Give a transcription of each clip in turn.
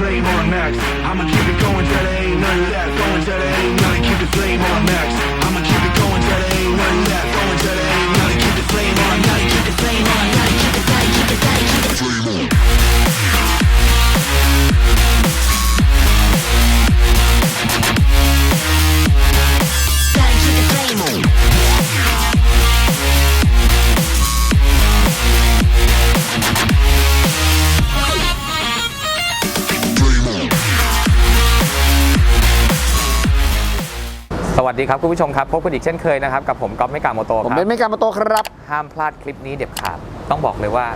max. I'ma keep it going till there ain't none left. Going till there ain't nothing. Keep the flame on max. I'ma keep it going till there ain't none left. Going till there วัสดีครับคุณผู้ชมครับพบกันอีกเช่นเคยนะครับกับผมก๊อฟไม่กาโมโตผมครัเป็บนไม่การมาโตครับห้ามพลาดคลิปนี้เด็ดขาดต้องบอกเลยว่า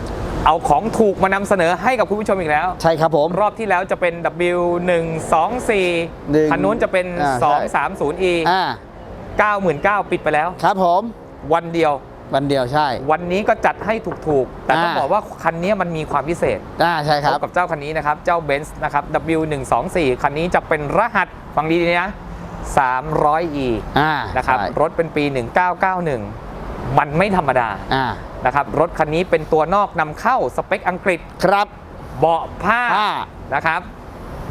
เอาของถูกมานำเสนอให้กับคุณผู้ชมอีกแล้ว ใช่ครับผม รอบที่แล้วจะเป็น W 1 2 หนึ่ง4คันนู้นจะเป็น อ่าใช่ 2 3 0 E อ่า99,000ปิดไปแล้ว ครับผมวันเดียว วันเดียวใช่ วันนี้ก็จัดให้ถูกๆ แต่ต้องอ่า บอกว่าคันนี้มันมีความพิเศษอ่าใช่คพรับบกับเจ้าคันนี้นะครับ เจ้า Benz นะครับ W 1 2 4คันนี้จะเป็นรหัสฟังดีๆนะ 300 E อ่านะครับใช่รถเป็นปี 1991 มันไม่ธรรมดาอ่านะครับรถคันนี้เป็นตัวนอกนำเข้าสเปคอังกฤษครับเบาะผ้าอ่านะครับ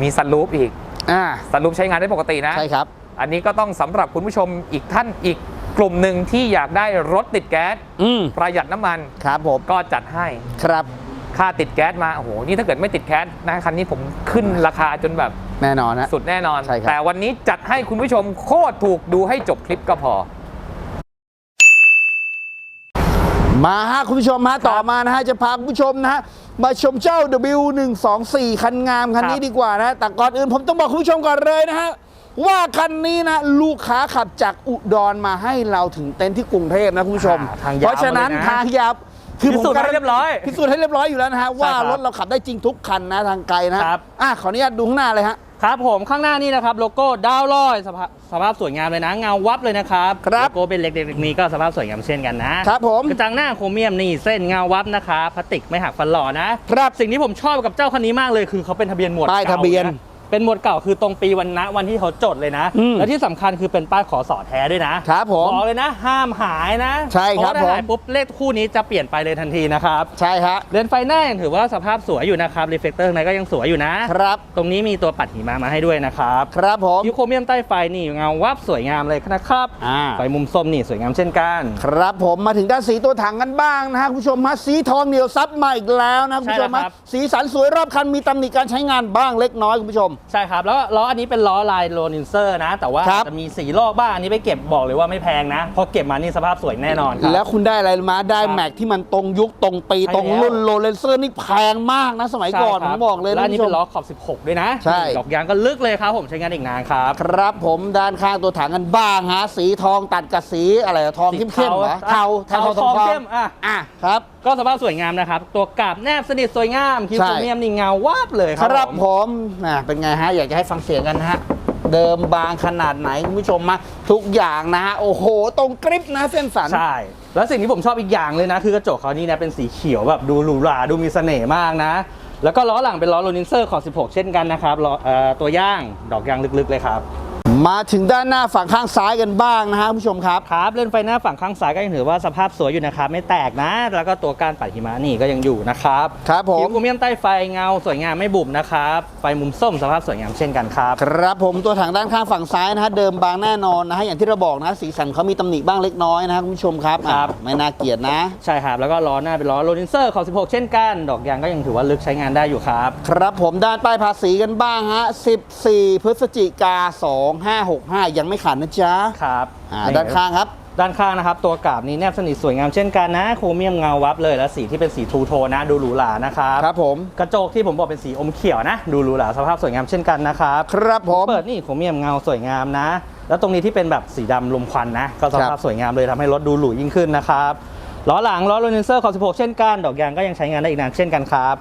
มีสลูปอีกอ่าสลูปใช้งานได้ปกตินะใช่ครับ อันนี้ก็ต้องสำหรับคุณผู้ชมอีกท่านอีกกลุ่มหนึ่งที่อยากได้รถติดแก๊สอืมประหยัดน้ำมันครับผมก็จัดให้ครับค่าติดแก๊สมาโอ้โหนี่ถ้าเกิดไม่ติดแก๊สนะคันนี้ผมขึ้นราคาจนแบบ แน่นอนนะ สุดแน่นอน ใช่ครับ แต่วันนี้จัดให้คุณผู้ชมโคตรถูกดูให้จบคลิปก็พอ มาฮะคุณผู้ชมฮะต่อมานะฮะจะพาคุณผู้ชมนะฮะมาชมเจ้า W124 คันงามคันนี้ครับ ดีกว่านะฮะแต่ก่อนอื่นผมต้องบอกคุณผู้ชมก่อนเลยนะฮะว่าคันนี้นะลูกค้าขับจากอุดรมาให้เราถึงเต็นท์ที่กรุงเทพนะคุณผู้ชม อ่าทางยาวเพราะฉะนั้นมาเลยนะ ทางยาว คือพิสูจน์ผมให้เรียบร้อย พิสูจน์ให้เรียบร้อยอยู่แล้วนะฮะว่าครับรถเราขับได้จริงทุกคันนะทางไกลนะครับ อะขออนุญาตดูข้างหน้าเลยฮะ ครับผมข้างหน้านี่นะครับโลโก้ดาวลอยสภาพสภาพสวยงามเลยนะ เงาวับเลยนะครับครับโลโก้เป็นเล็กๆนี้ก็สภาพสวยงามเช่นกันนะครับผม กระจังหน้าโครเมียมนี่เส้นเงาวับนะครับพลาสติกไม่หักฟันหล่อนะครับ สิ่งที่ผมชอบกับเจ้าคันนี้มากเลยคือเขาเป็นทะเบียนหมวดป้ายก่ทะเบียน เป็นหมวดเก่าคือตรงปีวันนะวันที่เขาจดเลยนะ อืมและที่สำคัญคือเป็นป้ายขอสอแท้ด้วยนะครับผมบอกเลยนะ ห้ามหายนะใช่ครับเพาะถ้าหายผม ปุ๊บเลขคู่นี้จะเปลี่ยนไปเลยทันทีนะครับ ใช่ฮะเลนส์ไฟหน้ายังถือว่าสภาพสวยอยู่นะครับรีเฟกเตอร์ข้างในก็ยังสวยอยู่นะ ครับตรงนี้มีตัวปัดหิมะมาให้ด้วยนะครับครับผม ยูโครเมียมใต้ไฟนี่เงาวับสวยงามเลยนะครับอ่า ไฟมุมส้มนี่สวยงามเช่นกัน ครับผมมาถึงด้านสีตัวถังกันบ้างนะฮะคุณผู้ชมฮะสีทองเหนียวซับมาอีกแล้วนะคุณผู้ชมใช่ฮะแล้วครับสีสันสวยรอบคันมีตำหนิการใช้งานบ้างเล็กน้อยคุณผู้ชมใช่ครับ แล้วล้ออันนี้เป็นล้อลายโรนินเซอร์นะ แต่ว่าครับ จะมีสีลอกบ้างอันนี้ไปเก็บบอกเลยว่าไม่แพงนะ พอเก็บมานี่สภาพสวยแน่นอนครับ แล้วคุณได้อะไรมาได้ครับแม็กที่มันตรงยุคตรงปีใช่ตรงรุ่นโรเลนเซอร์นี่แพงมากนะสมัยก่อนใช่ผคมรับบอกเลยแล้วนะอันนี้คุณเป็นผู้ชล้อมขอบ 16 ด้วยนะใช่ ดอกยางก็ลึกเลยครับผมใช้งานอีกนานครับ ครับผมด้านข้างตัวถังกันบ้างฮะสีทองตัดกับสีอะไรอะทองสีเข้มๆเหรอเทาเทาเทาทองทองเข้มอะ อะครับ ก็สภาพสวยงามนะครับ ตัวกาบแนบสนิทสวยงามคิวใช่โครเมียมนี่เงาวับเลยคครัรับผมผมน่ะเป็นไงฮะ อยากจะให้ฟังเสียงกันนะฮะ เดิมบางขนาดไหนคุณผู้ชมมาทุกอย่างนะฮะ โอ้โห ตรงกริปนะเส้นสัน ใช่ แล้วสิ่งที่ผมชอบอีกอย่างเลยนะ คือกระจกเขานี่นะเป็นสีเขียวแบบดูหรูหราดูมีเสน่ห์มากนะ แล้วก็ล้อหลังเป็นล้อโรนินเซอร์ของ16 เช่นกันนะครับล้อเอ่อตัวย่างดอกยางลึกๆเลยครับ มาถึงด้านหน้าฝั่งข้างซ้ายกันบ้างนะฮะคุณผู้ชมครับ ครับเลนส์ไฟหน้าฝั่งข้างซ้ายก็ยังถือว่าสภาพสวยอยู่นะครับ ไม่แตกนะ แล้วก็ตัวการปัดหิมะนี่ก็ยังอยู่นะครับครับผมคิวโครเมียมใต้ไฟเงาสวยงามไม่บุบนะครับ ไฟมุมส้มสภาพสวยงามเช่นกันครับ ครับผมตัวถังด้านข้างฝั่งซ้ายนะฮะเดิมบางแน่นอนนะฮะอย่างที่เราบอกนะสีสันเขามีตำหนิบ้างเล็กน้อยนะฮะคุณผู้ชมครับอะครับไม่น่าเกลียดนะใช่ครับแล้วก็ล้อหน้าเป็นล้อโรนินเซอร์ของ16 เช่นกัน ดอกยางก็ยังถือว่าลึกใช้งานได้อยู่ครับ ครับผมด้านป้ายภาษีกันบ้างฮะ14 พฤศจิกา2565 ยังไม่ขาดนะจ๊ะครับอ่าด้านข้างครับ ด้านข้างนะครับ ตัวกาบนี้แนบสนิทสวยงามเช่นกันนะโครเมียมเงาวับเลยและสีที่เป็นสีทูโทนนะ ดูหรูหรานะครับครับผมกระจกที่ผมบอกเป็นสีอมเขียวนะ ดูหรูหราสภาพสวยงามเช่นกันนะครับครับผมเปิดนี่โครเมียมเงาสวยงามนะ แล้วตรงนี้ที่เป็นแบบสีดำลมควันนะ ก็สภาพสวยงามเลยทำให้รถดูหรูยิ่งขึ้นนะครับล้อหลังล้อโรนินเซอร์ของ16 เช่นกัน ดอกยางก็ยังใช้งานได้อีกนานเช่นกันครับ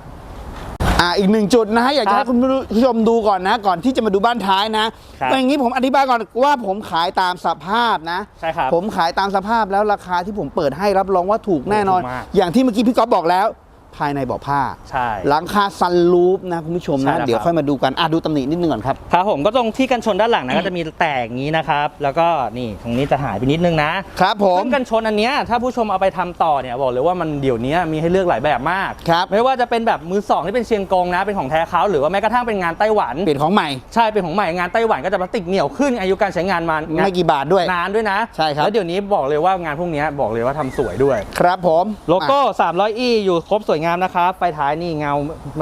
อ่าอีกหนึ่งจุดนะฮะอยากจะครัให้บคุณผู้ชมดูก่อนนะ ก่อนที่จะมาดูบ้านท้ายนะครับอย่างนี้ผมอธิบายก่อนว่าผมขายตามสภาพนะใช่ครับผมขายตามสภาพแล้วราคาที่ผมเปิดให้รับรองว่าถูกแน่นอนถูกมากอย่างที่เมื่อกี้พี่ก๊อฟบอกแล้ว ภายในเบาะผ้า ใช่ หลังคาซันรูฟนะคุณผู้ชมใช่นะแล้วเดี๋ยวครับค่อยมาดูกันอะดูตำหนินิดนึงก่อนครับ ครับผมก็ตรงที่กันชนด้านหลังนะก็จะมีแตกอย่างนี้นะครับ แล้วก็นี่ตรงนี้จะหายไปนิดนึงนะครับผม ซึ่งกันชนอันเนี้ยถ้าผู้ชมเอาไปทำต่อเนี่ยบอกเลยว่ามันเดี๋ยวนี้มีให้เลือกหลายแบบมาก ครับ ไม่ว่าจะเป็นแบบมือสองที่เป็นเชียงกงนะเป็นของแท้เขาหรือว่าแม้กระทั่งเป็นงานไต้หวัน เปลี่ยนของใหม่ใช่เป็นของใหม่งานไต้หวันก็จะพลาสติกเหนียวขึ้นอายุการใช้งานมาไม่กี่บาทด้วย นานด้วยนะใช่ครับ แล้วเดี๋ยวนี้บอกเลยว่างานพวกเนี้ยบอกเลยว่าทำสวยด้วย ครับผมโลโก้ 300e อยู่ครบสวยงามนะครับ ไฟท้ายนี่เงา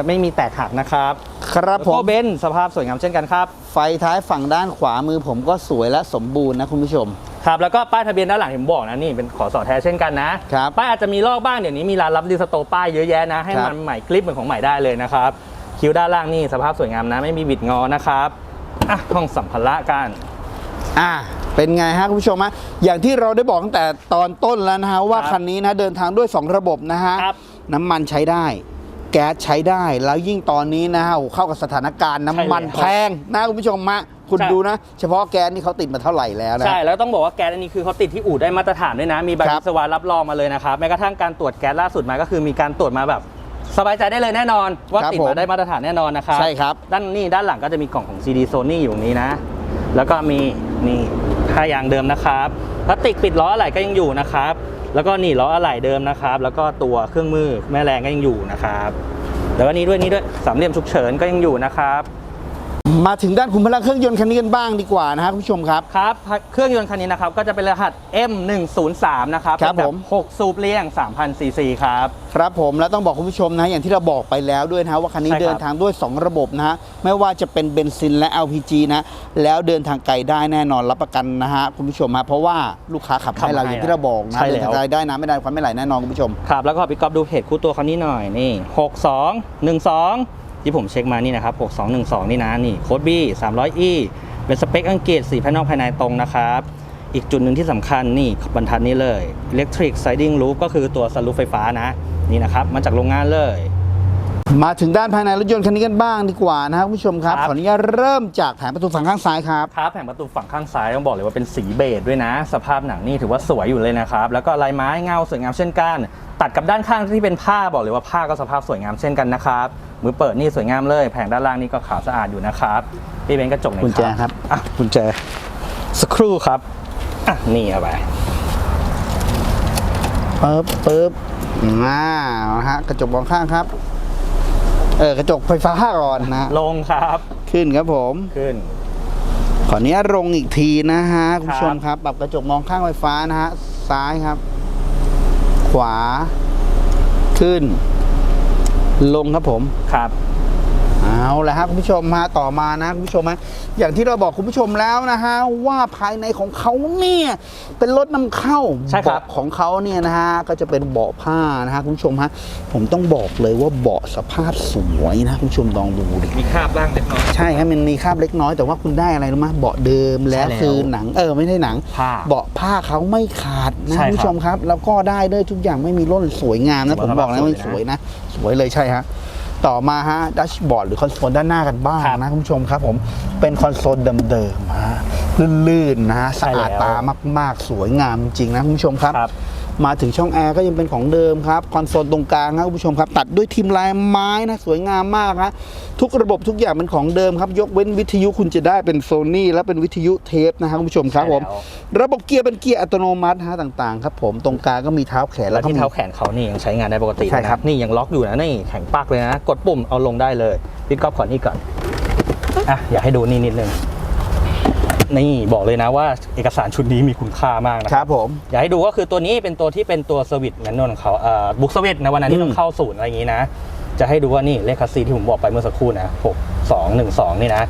ไม่มีแตกหักนะครับครับโลผมโก้เบนซ์สภาพสวยงามเช่นกันครับ ไฟท้ายฝั่งด้านขวามือผมก็สวยและสมบูรณ์นะคุณผู้ชม ครับ แล้วก็ป้ายทะเบียนด้านหลังที่ผมบอกนะนี่เป็นขอสอแท้เช่นกันนะครับ ป้ายอาจจะมีลอกบ้างเดี๋ยวนี้มีร้านรับรีสโตร์ป้ายเยอะแยะนะให้ครับมันใหม่คลิปเหมือนของใหม่ได้เลยนะครับ คิ้วด้านล่างนี่สภาพสวยงามนะไม่มีบิดงอนะครับอะห้องสัมภาระกันอ่าเป็นไงฮะคุณผู้ชมฮะอย่างที่เราได้บอกตั้งแต่ตอนต้นแล้วนะฮะว่าครับคันนี้นะเดินทางด้วย 2 ระบบนะฮะครับ น้ำมันใช้ได้ แก๊สใช้ได้ แล้วยิ่งตอนนี้นะฮะโอ้โหเข้ากับสถานการณ์น้ำมันใช่แล้วแพงนะคุณผู้ชมฮะคุณใช่ ดูนะ เฉพาะแก๊สนี่เขาติดมาเท่าไหร่แล้วนะ ใช่ แล้วต้องบอกว่าแก๊สอันนี้คือเขาติดที่อู่ได้มาตรฐานด้วยนะ มีใบครับวิศวะรับรองมาเลยนะครับ แม้กระทั่งการตรวจแก๊สล่าสุดมาก็คือมีการตรวจมาแบบ สบายใจได้เลยแน่นอน ว่าครับติดผมมาได้มาตรฐานแน่นอนนะครับใช่ครับ ด้านนี่ด้านหลังก็จะมีกล่องของ CD Sony อยู่ตรงนี้นะ แล้วก็มีนี่ผ้ายางเดิมนะครับพลาสติกปิดล้ออะไหล่ก็ยังอยู่นะครับ แล้วก็นี่ล้ออะไหล่เดิมนะครับ แล้วก็ตัวเครื่องมือแม่แรงก็ยังอยู่นะครับแล้วก็นี่ด้วยนี่ด้วยสามเหลี่ยมฉุกเฉินก็ยังอยู่นะครับ มาถึงด้านขุมพลังเครื่องยนต์คันนี้กันบ้างดีกว่านะฮะคุณผู้ชมครับ ครับ เครื่องยนต์คันนี้นะครับ ก็จะเป็นรหัส M103 นะครับครับเป็นแผม6สูบเรียง 3,000 ซีซีครับ ครับผมแล้วต้องบอกคุณผู้ชมนะ อย่างที่เราบอกไปแล้วด้วยนะฮะว่าคันนี้ใช่ครับเดินทางด้วย 2 ระบบนะฮะไม่ว่าจะเป็นเบนซินและ LPG นะแล้วเดินทางไกลได้แน่นอนรับประกันนะฮะคุณผู้ชมฮะเพราะว่าลูกค้าขับให้เราอย่างที่เราบอกนะใช่เดินแล้วทางไกลได้นะไม่ได้ความไม่ไหลแน่นอนคุณผู้ชมครับแล้วก็พี่ก๊อฟดูเพจคู่ตัวคันนี้หน่อยนี่ 6212 ที่ผมเช็คมานี่นะครับ 6212 นี่นะนี่โค้ด B 300E เป็นสเปคอังกฤษสีภายนอกภายในตรงนะครับ อีกจุดหนึ่งที่สำคัญนี่บรรทัดนี้เลย Electric Sliding Roof ก็คือตัวสลูปไฟฟ้านะ นี่นะครับ มาจากโรงงานเลย มาถึงด้านภายในรถยนต์คันนี้กันบ้างดีกว่านะครับคุณผู้ชมครับ ครับ ขออนุญาตเริ่มจากแผงประตูฝั่งข้างซ้ายครับ ครับแผงประตูฝั่งข้างซ้ายต้องบอกเลยว่าเป็นสีเบจด้วยนะ สภาพหนังนี่ถือว่าสวยอยู่เลยนะครับ แล้วก็ลายไม้เงาสวยงามเช่นกัน ตัดกับด้านข้างที่เป็นผ้าบอกเลยว่าผ้าก็สภาพสวยงามเช่นกันนะครับ มือเปิดนี่สวยงามเลย แผงด้านล่างนี่ก็ขาวสะอาดอยู่นะครับพี่เบนกระจกหน่อยกุญแจครับอะกุญแจสักครู่ครับอะนี่เอาไปปึ๊บปึ๊บอ่านะฮะกระจกมองข้างครับ เออกระจกไฟฟ้าก่อนนะ ลงครับ ขึ้นครับผมขึ้น ขออนุญาตลงอีกทีนะฮะคุณผู้ชมครับครับปรับกระจกมองข้างไฟฟ้านะฮะซ้ายครับ ขวาขึ้น ลงครับผมครับ เอาละครับคุณผู้ชมมาต่อมานะคุณผู้ชมฮะอย่างที่เราบอกคุณผู้ชมแล้วนะฮะว่าภายในของเขาเนี่ยเป็นรถนำเข้าใช่ครับ เบาะของเขาเนี่ยนะฮะก็จะเป็นเบาะผ้านะฮะคุณผู้ชมฮะผมต้องบอกเลยว่าเบาะสภาพสวยนะคุณผู้ชมลองดูดิ มีคราบบ้างเล็กน้อย ใช่ครับมันมีคราบเล็กน้อยแต่ว่าคุณได้อะไรรู้ไหมเบาะเดิมแล้วใช่แล้วคือหนังเออไม่ใช่หนัง ผ้าเบาะผ้าเขาไม่ขาดนะใช่คุณผู้ชมครับ แล้วก็ได้ด้วยทุกอย่างไม่มีร่นสวยงามนะสวยผมบอกแล้วสวยมันนะสวยนะ สวยเลยใช่ฮะ ต่อมาฮะดัชบอร์ดหรือคอนโซลด้านหน้ากันบ้างครับนะคุณผู้ชมครับผมเป็นคอนโซลเดิมๆฮะลื่นๆนะฮะใช่สะอาดแล้วตามาก ๆ สวยงามจริงๆนะคุณผู้ชมครับครับ มาถึงช่องแอร์ก็ยังเป็นของเดิมครับคอนโซลตรงกลางครับคุณผู้ชมครับ ตัดด้วยทีมลายไม้นะสวยงามมากฮะทุกระบบทุกอย่างเป็นของเดิมครับ ยกเว้นวิทยุคุณจะได้เป็นโซนี่และเป็นวิทยุเทปนะครับคุณผู้ชมครับผมใช่แล้วระบบเกียร์เป็นเกียร์อัตโนมัติฮะต่างๆครับผมตรงกลางก็มีเท้าแขนแล้แล้ววก็ที่มีเท้าแขนเขานี่ยังใช้งานได้ปกติใช่ครับนะนี่ยังล็อกอยู่นะนี่แข็งปักเลยนะ กดปุ่มเอาลงได้เลยพี่ก๊อฟขอนี่ก่อนอะอยากให้ดูนี่นิดนึง นี่บอกเลยนะว่าเอกสารชุดนี้มีคุณค่ามากนะครับผม อยากให้ดูก็คือตัวนี้เป็นตัวที่เป็นตัวสวิตแมนนวลของเขาเอ่อบุ๊กสวิตในวันนั้นที่อืมต้องเข้าศูนย์อะไรอย่างนี้นะ จะให้ดูว่านี่เลขคัสซีที่ผมบอกไปเมื่อสักครู่นะ6 2 1 2 นี่นะ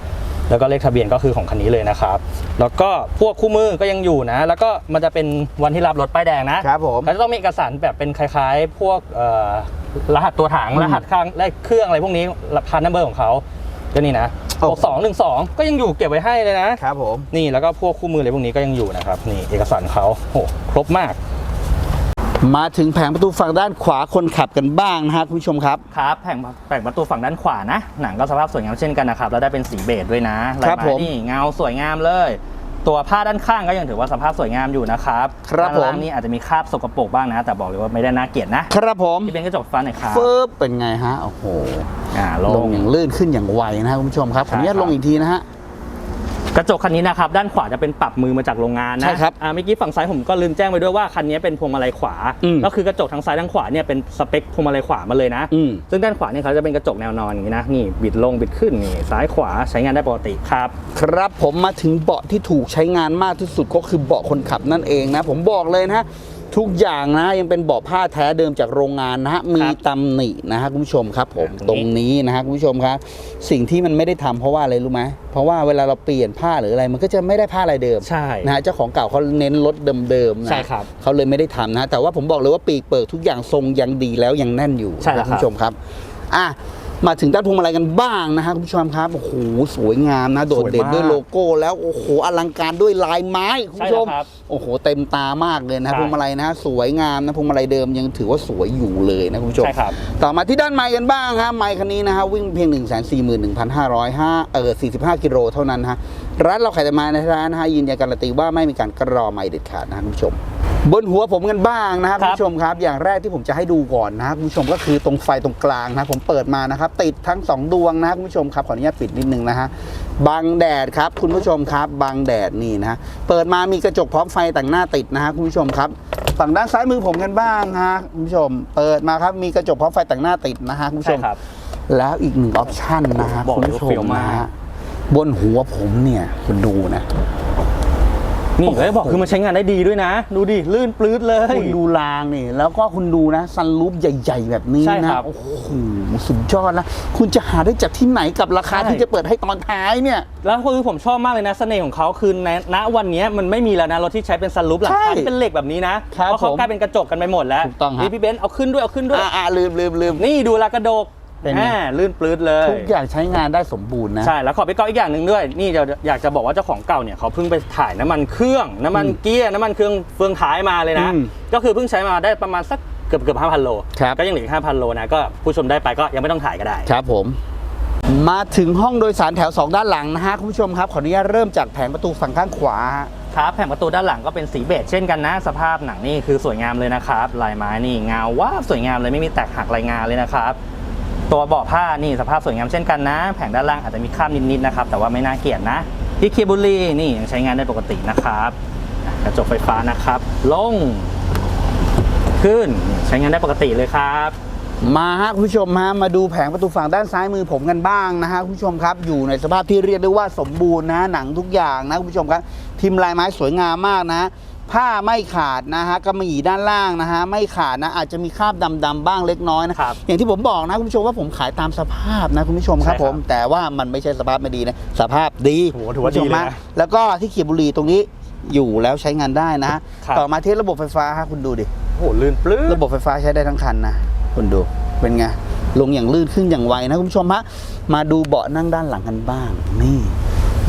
แล้วก็เลขทะเบียนก็คือของคันนี้เลยนะครับ แล้วก็พวกคู่มือก็ยังอยู่นะ แล้วก็มันจะเป็นวันที่รับรถป้ายแดงนะ ครับผม เขาจะต้องมีเอกสารแบบเป็นคล้ายๆ พวกเอ่อรหัสตัวถัง อืมรหัสข้างเลขเครื่องอะไรพวกนี้พันนัมเบอร์ของเขาก็นี่นะ โอ้หกสองหนึ่งสองก็ยังอยู่เก็บไว้ให้เลยนะครับผมนี่แล้วก็พวกคู่มืออะไรพวกนี้ก็ยังอยู่นะครับนี่เอกสารเขาโอ้ครบมาก มาถึงแผงประตูฝั่งด้านขวาคนขับกันบ้างนะฮะคุณผู้ชมครับครับแผงแผงประตูฝั่งด้านขวานะ หนังก็สภาพสวยงามเช่นกันนะครับแล้วได้เป็นสีเบจด้วยนะลายครับไม้ผมนี่เงาสวยงามเลย ตัวผ้าด้านข้างก็ยังถือว่าสภาพสวยงามอยู่นะครับครับด้านล่างผมนี่อาจจะมีคราบสกปรกบ้างนะ แต่บอกเลยว่าไม่ได้น่าเกลียดนะครับผมที่เป็นกระจกไฟฟ้าหน่อยครับเฟิร์บเป็นไงฮะ โอ้โห อ่าลลงง อย่างลื่นขึ้นอย่างไวนะคุณผู้ชมครับขออนุญาตใช่ครับลงอีกทีนะฮะ กระจกคันนี้นะครับด้านขวาจะเป็นปรับมือมาจากโรงงานนะใช่ครับอ่าเมื่อกี้ฝั่งซ้ายผมก็ลืมแจ้งไปด้วยว่าคันนี้เป็นพวงมาลัยขวา อืมก็คือกระจกทั้งซ้ายทั้งขวาเนี่ยเป็นสเปคพวงมาลัยขวามาเลยนะ อืม ซึ่งด้านขวาเนี่ยเขาจะเป็นกระจกแนวนอนอย่างนี้นะนี่บิดลงบิดขึ้นนี่ซ้ายขวาใช้งานได้ปกติครับ ครับผมมาถึงเบาะที่ถูกใช้งานมากที่สุดก็คือเบาะคนขับนั่นเองนะ ผมบอกเลยนะฮะ ทุกอย่างนะยังเป็นเบาะผ้าแท้เดิมจากโรงงานนะฮะมีตำหนินะฮะคุณผู้ชมครับผมอ่าตรงนี้นะฮะคุณผู้ชมครับ สิ่งที่มันไม่ได้ทำเพราะว่าอะไรรู้ไหมเพราะว่าเวลาเราเปลี่ยนผ้าหรืออะไรมันก็จะไม่ได้ผ้าลายเดิมใช่นะฮะเจ้าของเก่าเขาเน้นรถเดิมๆนะใช่ครับเขาเลยไม่ได้ทำนะแต่ว่าผมบอกเลยว่าปีกเปิดทุกอย่างทรงยังดีแล้วยังแน่นอยู่ใช่แล้วนะคุณผู้ชมครับอะ มาถึงด้านพวงมาลัยกันบ้างนะฮะคุณผู้ชมครับโอ้โหสวยงามนะ โดดเด่นสวยมากด้วยโลโก้แล้วโอ้โหอลังการด้วยลายไม้คุณผู้ชม ใช่แล้วครับโอ้โหเต็มตามากเลยนะใช่ พวงมาลัยนะสวยงามนะพวงมาลัยเดิมยังถือว่าสวยอยู่เลยนะคุณผู้ชม ใช่ครับ ต่อมาที่ด้านไมค์กันบ้างฮะไมค์คันนี้นะฮะวิ่งเพียง 1 4 1 5 0 5เออ45 กิโลเท่านั้นฮะร้านเราขายแต่ไมาในร้านนะฮะยืนยันการันตีว่าไม่มีการกรอไมค์เด็ดขาดนะฮะคุณผู้ชม บนหัวผมกันบ้างนะครับคคุรัณบผู้ชมครับ อย่างแรกที่ผมจะให้ดูก่อนนะครับคุณผู้ชมก็คือตรงไฟตรงกลางนะผมเปิดมานะครับ ติดทั้งสองดวงนะครับคุณผู้ชมครับขออนุญาตปิดนิดนึงนะฮะบังแดดครับคุณผู้ชมครับบังแดดนี่นะฮะเปิดมามีกระจกพร้อมไฟแต่งหน้าติดนะฮะคุณผู้ชมครับ ฝั่งด้านซ้ายมือผมกันบ้างฮะคุณผู้ชม เปิดมาครับมีกระจกพร้อมไฟแต่งหน้าติดนะฮะคุณผู้ชใช่มครับแล้วอีกหนึ่งออปชั่นนะฮะบอกคุณเลยผู้ชว่าเฟี้ยมวมากนะฮะบนหัวผมเนี่ยคุณดูนะ นี่เฮ้ยบอกคือมันใช้งานได้ดีด้วยนะ ดูดิ ลื่นปลื้ดเลย คุณดูรางนี่ แล้วก็คุณดูนะซันรูปใหญ่ ๆ แบบนี้ใช่นะ ครับ โอ้โห สุดยอดนะคุณจะหาได้จากที่ไหนกับราคาใช่ ที่จะเปิดให้ตอนท้ายเนี่ย แล้วคือผมชอบมากเลยนะเสน่ห์ของเขาคือในณวันนี้มันไม่มีแล้วนะรถที่ใช้เป็นซันรูปหลังใช่คาที่เป็นเหล็กแบบนี้นะครับเพราะเขาผมกลายเป็นกระจกกันไปหมดแล้วถูกต้องฮะ นี่พี่เบนซ์เอาขึ้นด้วยเอาขึ้นด้วย อ่าอ่าลืมลืมลืม นี่ดูแลกระดก เป็นไงอ่าลื่นปลื้ดเลยทุกอย่างใช้งานได้สมบูรณ์นะ ใช่แล้วขอไปเกาอีกอย่างหนึ่งด้วย นี่เดี๋ยวอยากจะบอกว่าเจ้าของเก่าเนี่ยเขาเพิ่งไปถ่ายน้ำมันเครื่อง น้ำมันอืมเกียร์น้ำมันเครื่องเฟืองท้ายมาเลยนะ อืมก็คือเพิ่งใช้มาได้ประมาณสักเกือบเกือบห้าพันโลครับ ก็ยังเหลือห้าพันโลนะก็ผู้ชมได้ไปก็ยังไม่ต้องถ่ายก็ได้ ครับผม มาถึงห้องโดยสารแถว 2 ด้านหลังนะฮะคุณผู้ชมครับขออนุญาตเริ่มจากแผงประตูฝั่งข้างขวาฮะ ครับแผงประตูด้านหลังก็เป็นสีเบจเช่นกันนะ สภาพหนังนี่คือสวยงามเลยนะครับ ลายไม้นี่เงาว่าบสวยงามเลยไม่มีแตกหักลายงานเลยนะครับ ตัวเบาะผ้านี่สภาพสวยงามเช่นกันนะ แผงด้านล่างอาจจะมีคราบนิดๆนะครับแต่ว่าไม่น่าเกลียดนะที่เคบุรีนี่ยังใช้งานได้ปกตินะครับ กระจกไฟฟ้านะครับ ลง ขึ้นใช้งานได้ปกติเลยครับมาฮะคุณผู้ชมฮะมาดูแผงประตูฝั่งด้านซ้ายมือผมกันบ้างนะฮะคุณผู้ชมครับ อยู่ในสภาพที่เรียกได้ว่าสมบูรณ์นะหนังทุกอย่างนะคุณผู้ชมครับ พิมพ์ลายไม้สวยงามมากนะ ผ้าไม่ขาดนะฮะกระมะหยี่ด้านล่างนะฮะไม่ขาดนะอาจจะมีคราบดำๆบ้างเล็กน้อยนะครับ อย่างที่ผมบอกนะคุณผู้ชมว่าผมขายตามสภาพนะคุณผู้ชมครับใช่ครับผมแต่ว่ามันไม่ใช่สภาพไม่ดีนะสภาพดีโหถือว่าคุณผู้ชมดีเลยนะฮะแล้วก็ที่เขียบบุรีตรงนี้อยู่แล้วใช้งานได้นะฮะครับ ต่อมาที่ระบบไฟฟ้าฮะคุณดูดิ โอ้โหลื่นปลื้ดระบบไฟฟ้าใช้ได้ทั้งคันนะคุณดูเป็นไงลงอย่างลื่นขึ้นอย่างไวนะคุณผู้ชมฮะมาดูเบาะนั่งด้านหลังกันบ้าง นี่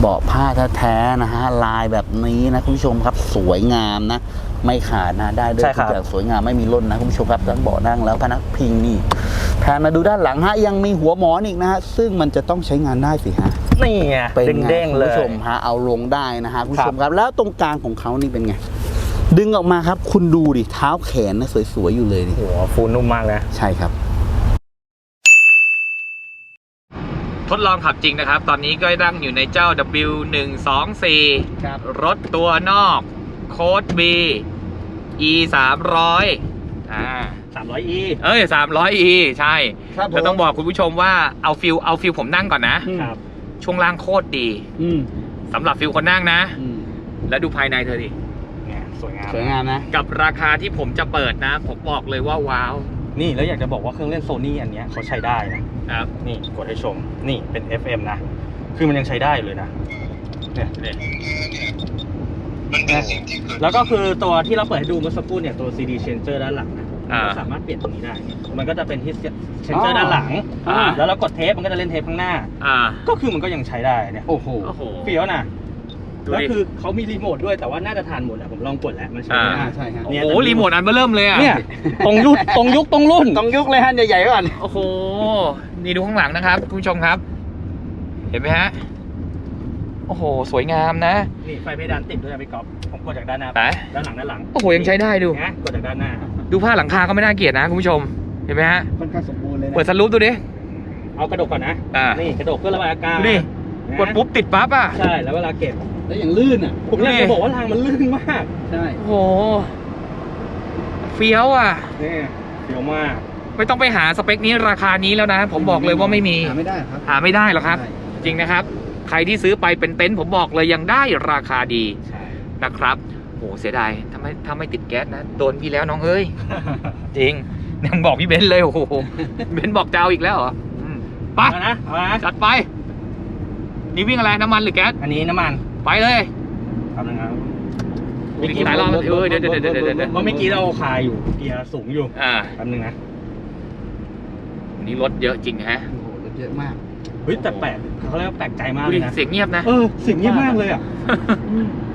เบาะผ้าแท้ๆนะฮะลายแบบนี้นะคุณผู้ชมครับสวยงามนะ ไม่ขาดนะได้ด้วยใช่คทุรับกอย่างสวยงามไม่มีร่นนะคุณผู้ชมครับทั้งเบาะนั่งแล้วพนักพิงนี่แผนมาดูด้านหลังฮะยังมีหัวหมอนอีกนะฮะซึ่งมันจะต้องใช้งานได้สิฮะนี่ไงเป็นไงเด้งๆคุณเลยผู้ชมฮะเอาลงได้นะฮะคุณผู้ชมครับครับ แล้วตรงกลางของเขานี่เป็นไงดึงออกมาครับ คุณดูดิเท้าแขนนะสวยๆอยู่เลยนี่โอ้โหฟูนุ่มมากนะใช่ครับ ทดลองขับจริงนะครับ ตอนนี้ก็นั่งอยู่ในเจ้า W124 ครับ รถตัวนอกโค้ด B E 300อ่า 300e เอ้ย 300E ใช่ครับผมแล้วต้องบอกคุณผู้ชมว่าเอาฟิลเอาฟิลผมนั่งก่อนนะ อืมครับช่วงล่างโคตรดีอืมสำหรับฟิลคนนั่งนะ อืมแล้วดูภายในเธอดิ เนี่ยสวยงาม สวยงามนะ กับราคาที่ผมจะเปิดนะ ผมบอกเลยว่าว้าว นี่แล้วอยากจะบอกว่าเครื่องเล่นโซนี่อันเนี้ยเขาใช้ได้นะครับนี่กดให้ชมนี่เป็น FM นะ คือมันยังใช้ได้อยู่เลยนะเนี่ยเนี่ยแล้วก็คือตัวที่เราเปิดให้ดูเมื่อสักครู่เนี่ยตัว CD changer ด้านหลังนะอ่า เราสามารถเปลี่ยนตรงนี้ได้ มันก็จะเป็นที่อ๋ changer อด้านหลัง อ่า แล้วเรากดเทปมันก็จะเล่นเทปข้างหน้า อ่าก็คือมันก็ยังใช้ได้เนี่ยโอ้โห โอ้โหเฟี้ยวนะ ดูแล้วดิ คือเขามีรีโมทด้วยแต่ว่าน่าจะทานหมดอะผมลองกดแล้วมันใช้อ่าไม่ได้ใช่ฮะ โอ้โหรีโมทอันเบอร์เริ่มเลยอะเนี่ยตรงยุคตรงยุคตรงรุ่น ต้องยกเลยฮะใหญ่ๆก่อน โอ้โห นี่ดูข้างหลังนะครับคุณผู้ชมครับ เห็นไหมฮะ โอ้โห สวยงามนะนี่ไฟเพดานติดด้วยนะพี่ก๊อฟผมกดจากด้านหน้าไหนด้านหลังด้านหลังโอ้โห ยังใช้ได้ดู นะกดจากด้านหน้า ดูผ้าหลังคาก็ไม่น่าเกลียดนะคุณผู้ชม เห็นไหมฮะ ค่อนข้างสมบูรณ์เลยนะเปิดสลูปดูดิ เอากระดกก่อนนะ อ่า นี่กระดกเพื่อระบายอากาศดูดิ นะกดปุ๊บติดปั๊บอะ ใช่แล้วเวลาเก็บ แล้วอย่างลื่นอะ ผมอยากจะบอกว่ารางมันลื่นมาก ใช่โอ้โหเฟี้ยวอะนี่เดี๋ยวมาก ไม่ต้องไปหาสเปคนี้ราคานี้แล้วนะ ผมบอกเลยว่าไม่มี หาไม่ได้ครับ หาไม่ได้หรอกครับใช่จริงนะครับ ใครที่ซื้อไปเป็นเต็นท์ผมบอกเลยยังได้ราคาดีใช่นะครับโอ้เสียดายถ้าไม่ถ้าไม่ติดแก๊สนะโดนพี่แล้วน้องเอ้ย จริงยังบอกพี่เบนซ์เลยโอ้โหเบนซ์บอกจะเอาอีกแล้วเหรออืมไปเอานะเอานะจัดไป นี่วิ่งอะไรน้ำมันหรือแก๊ส อันนี้น้ำมัน ไปเลยทำยังไงวิ่งกี่หลายรอบแล้วเออเดี๋ยวเดี๋ยวเดี๋ยวเดี๋ยวเดี๋ยวเพราะเมื่อกี้เราคาอยู่เกียร์สูงอยู่อ่าแป๊บนึงนะวันนี้รถเยอะจริงฮะโอ้โหรถเยอะมากเฮ้ยแต่แปลกเขาเรียกว่าแปลกใจมากดูเลดิยนะเสียงเงียบนะเออเสิ่งเงียบมากเลยอะ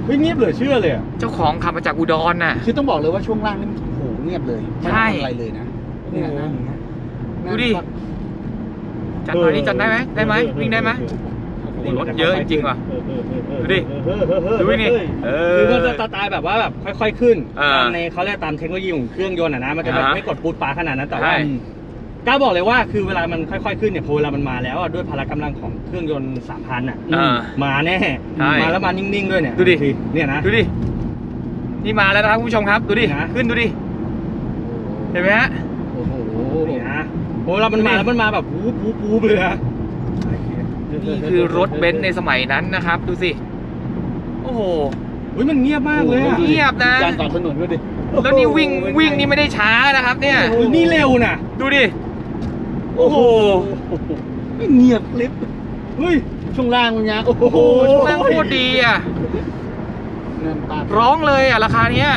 เฮ้ยเงียบเหลือเชื่อเลยอะเจ้าของขับมาจากอุดรน่ะคือต้องบอกเลยว่าช่วงล่างนี่โอ้โหเงียบเลยไม่ใช่ทำอะไรเลยนะเนี่ยนะดูดิจัดหน่อยนี่จัดได้ไหมได้ไหมวิ่งได้ไหมโอ้โห รถเยอะจริงว่ะดูดิดูนี่เออคือมันจะสไตล์แบบว่าแบบค่อย ๆ ขึ้นตามในเขาเรียกตามเทคโนโลยีของเครื่องยนต์อะนะมันจะแบบไม่กดปูดปาขนาดนั้นแต่ว่ากล้าบอกเลยว่าคือเวลามันค่อยๆขึ้นเนี่ยพอเวลามันมาแล้วอะด้วยพละกำลังของเครื่องยนต์สามพันอะมาแน่มาแล้วมานิ่งๆด้วยเนี่ยดูดิเนี่ยนะดูดินี่มาแล้วนะครับคุณผู้ชมครับดูดิขึ้นดูดิเห็นไหมฮะโอ้โหนี่นะพอเวลามันมาแล้วมันมาแบบวูบวูบวูเลยอะ นี่คือรถเบนซ์ในสมัยนั้นนะครับ ดูสิ โอ้โหอุ้ยมันเงียบมากเลยอะเงียบนะจานต่อถนนด้วยดิแล้วนี่วิ่งวิ่งนี่ไม่ได้ช้านะครับ เนี่ยโอ้ยนี่เร็วน่ะดูดิ โอ้โหไม่เงียบคลิปเฮ้ยช่วงล่างมันยังโอ้โอ้โหช่วงล่างโคตรดีอะเงินปาร้องเลยอะราคาเนี้ย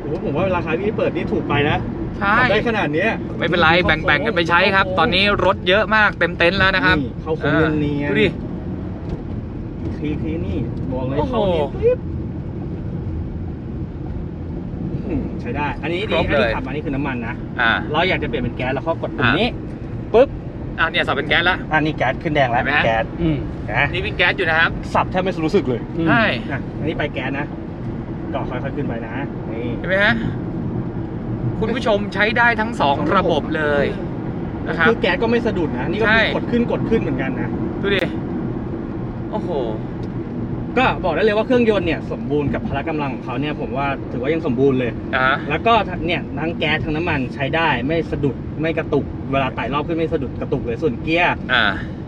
โอ้โหผมว่าราคาที่เปิดนี่ถูกไปนะ ใช่ทำได้ขนาดเนี้ย ไม่เป็นไรแบ่งๆกันไปใช้ครับ ตอนนี้รถเยอะมากเต็มเต็นท์แล้วนะครับนี่เข้าโค้งเนียนๆ ดูดิ ทีทีนี่บอกเลยโอ้โหเข้าเนียนปิ๊บอืมใช้ได้ อันนี้คดีรบอันเลนี้ย ขับอันนี้คือน้ำมันนะ อ่า เราอยากจะเปลี่ยนเป็นแก๊สเราก็กดปุ่มอะ นี้ปุ๊บอะเนี่ยสับเป็นแก๊สละ อันนี้แก๊สขึ้นแดงแล้วเห็นไหมฮะแก๊สอืมนะนี่วิ่งแก๊สอยู่นะครับ สับแทบไม่รู้สึกเลยใช่ อะอันนี้ไปแก๊สนะก็ค่อยๆขึ้นไปนะนี่เห็นไหมฮะ คุณผู้ชมใช้ได้ทั้งสองระบบเลยนะครับ คือแก๊สก็ไม่สะดุดนะ นี่ก็ใช่คือกดขึ้นกดขึ้นเหมือนกันนะ ดูดิ โอ้โห ก็บอกได้เลยว่าเครื่องยนต์เนี่ยสมบูรณ์กับพละกำลังของเขาเนี่ยผมว่าถือว่ายังสมบูรณ์เลย อ่าแล้วก็เนี่ยทั้งแก๊สทั้งน้ำมันใช้ได้ไม่สะดุดไม่กระตุกเวลาไต่รอบขึ้นไม่สะดุดกระตุกเลยส่วนเกียร์อ่า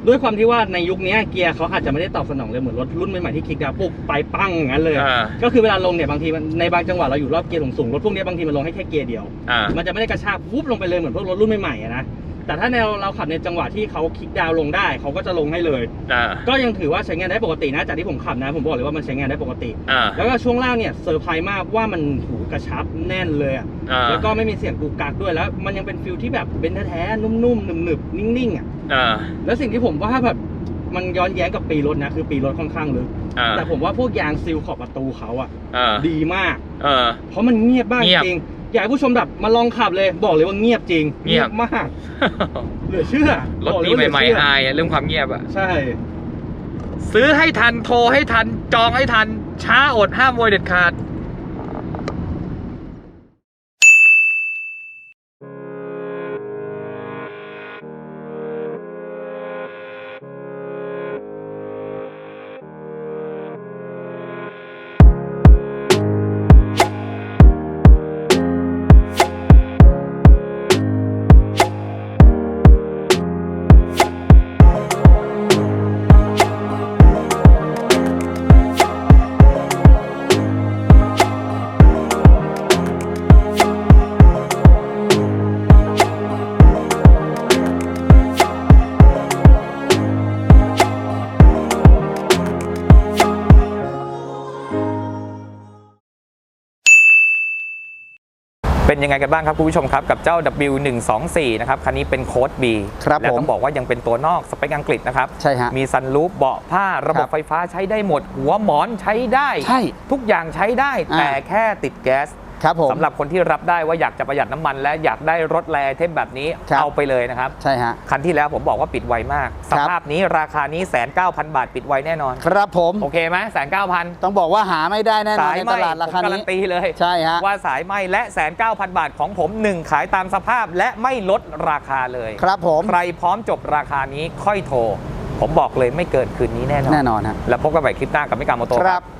ด้วยความที่ว่าในยุคนี้เกียร์เขาอาจจะไม่ได้ตอบสนองเลยเหมือนรถรุ่นใหม่ๆที่คลิกดาวน์ปุ๊บไปปั้งอย่างนั้นเลย อ่าก็คือเวลาลงเนี่ยบางทีมันในบางจังหวะเราอยู่รอบเกียร์สูงๆรถพวกนี้บางทีมันลงให้แค่เกียร์เดียว อ่ามันจะไม่ได้กระชากวุบลงไปเลยเหมือนพวกรถรุ่นใหม่ๆอะนะ แต่ถ้าแนวเราขับในจังหวะที่เขาคลิกดาวน์ลงได้เขาก็จะลงให้เลย อ่า ก็ยังถือว่าใช้งานได้ปกตินะจากที่ผมขับนะ ผมบอกเลยว่ามันใช้งานได้ปกติ อ่า แล้วก็ช่วงล่างเนี่ยเซอร์ไพรส์มากว่ามันหูกระชับแน่นเลยอะอ่า แล้วก็ไม่มีเสียงกูกักด้วยแล้ว มันยังเป็นฟิลที่แบบเป็นแท้ๆนุ่มๆหนึบๆนิ่งๆอะอ่า แล้วสิ่งที่ผมว่าแบบมันย้อนแย้งกับปีรถนะคือปีรถค่อนข้างลึกอ่า แต่ผมว่าพวกยางซีลขอบประตูเขาอะอ่า ดีมากเออเพราะมันเงียบมากเงียบ จริง อยากให้ผู้ชมแบบมาลองขับเลยบอกเลยว่าเงียบจริงเงียบ มากเหลือเชื่อรถบอกเลยดีว่าเลือใหม่เชื่ๆอายอะเรื่องความเงียบอะใช่ ซื้อให้ทันโทรให้ทันจองให้ทันช้าอดห้ามโวยเด็ดขาด ยังไงกันบ้างครับคุณผู้ชมครับ กับเจ้า W124 นะครับคันนี้เป็นโค้ด B ครับและผมต้องบอกว่ายังเป็นตัวนอกสเปคอังกฤษนะครับใช่ฮะมีซันรูฟเบาะผ้าระบบครับไฟฟ้าใช้ได้หมด หัวหมอนใช้ได้ ใช่ ทุกอย่างใช้ได้ อ่า แต่แค่ติดแก๊ส ครับผมสำหรับคนที่รับได้ว่าอยากจะประหยัดน้ำมัน และอยากได้รถแรเทมแบบนี้ครับเอาไปเลยนะครับใช่ฮะคันที่แล้วผมบอกว่าปิดไวมากคสรับภาพนี้ราคานี้แสนเก้าพันบาทปิดไวแน่นอน ครับผมโอเคไหมแสนเก้าพันต้องบอกว่าหาไม่ได้แน่นอนสายในไหมตลาดราผมคาการันี้นตีเลยใช่ฮะว่าสายไหมและแสนเก้าพันบาทของผม1ขายตามสภาพและไม่ลดราคาเลย ครับผมใครพร้อมจบราคานี้ค่อยโทร ผมบอกเลยไม่เกินคืนนี้แน่นอนแน่นอนฮะแล้วพบกันใหม่คลิปหน้ากับมิกาโมโตครับ